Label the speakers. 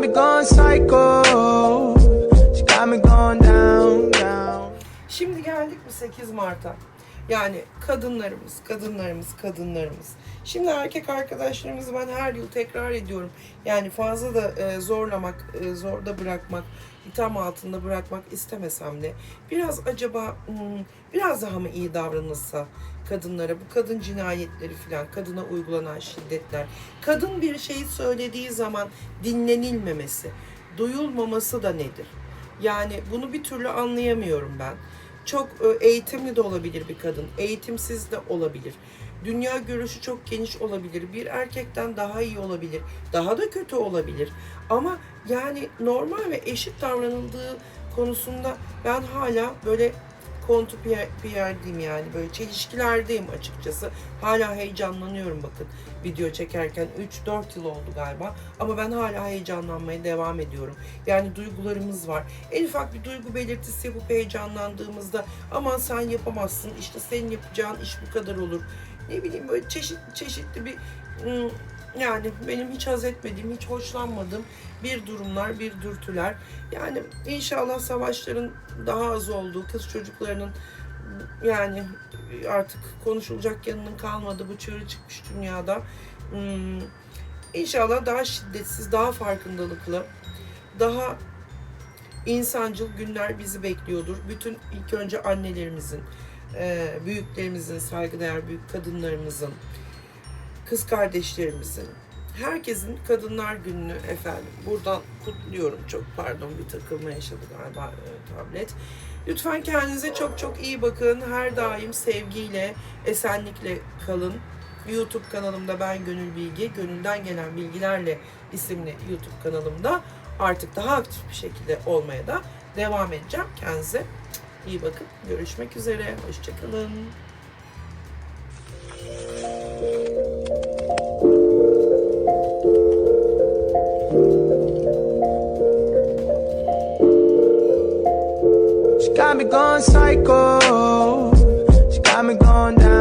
Speaker 1: me going psycho. She got me going down, down.
Speaker 2: Şimdi geldik mi 8 Mart'a? Yani kadınlarımız, kadınlarımız, kadınlarımız. Şimdi erkek arkadaşlarımızı ben her yıl tekrar ediyorum. Yani fazla da e, zorlamak, e, zorda bırakmak, itham altında bırakmak istemesem de biraz acaba hmm, biraz daha mı iyi davranılsa kadınlara bu kadın cinayetleri falan, kadına uygulanan şiddetler, kadın bir şeyi söylediği zaman dinlenilmemesi, duyulmaması da nedir? Yani bunu bir türlü anlayamıyorum ben. Çok e, eğitimli de olabilir bir kadın, eğitimsiz de olabilir. Dünya görüşü çok geniş olabilir. Bir erkekten daha iyi olabilir, daha da kötü olabilir. Ama yani normal ve eşit davranıldığı konusunda ben hala böyle kontu bir yerdeyim yani böyle çelişkilerdeyim açıkçası. Hala heyecanlanıyorum bakın video çekerken 3-4 yıl oldu galiba ama ben hala heyecanlanmaya devam ediyorum. Yani duygularımız var. En ufak bir duygu belirtisi yapıp heyecanlandığımızda aman sen yapamazsın işte senin yapacağın iş bu kadar olur. Ne bileyim böyle çeşitli çeşitli bir ım, yani benim hiç haz etmediğim, hiç hoşlanmadığım bir durumlar, bir dürtüler. Yani inşallah savaşların daha az olduğu, kız çocuklarının yani artık konuşulacak yanının kalmadı bu çığırı çıkmış dünyada. Hmm, İnşallah daha şiddetsiz, daha farkındalıklı, daha insancıl günler bizi bekliyordur. Bütün ilk önce annelerimizin, büyüklerimizin, saygıdeğer büyük kadınlarımızın, kız kardeşlerimizin, herkesin Kadınlar Günü'nü efendim buradan kutluyorum. Çok pardon bir takılma yaşadı galiba e, tablet. Lütfen kendinize çok çok iyi bakın. Her daim sevgiyle, esenlikle kalın. YouTube kanalımda ben Gönül Bilgi, Gönülden Gelen Bilgilerle isimli YouTube kanalımda artık daha aktif bir şekilde olmaya da devam edeceğim. Kendinize iyi bakın. Görüşmek üzere. Hoşçakalın. got me going psycho.
Speaker 1: She got me going down.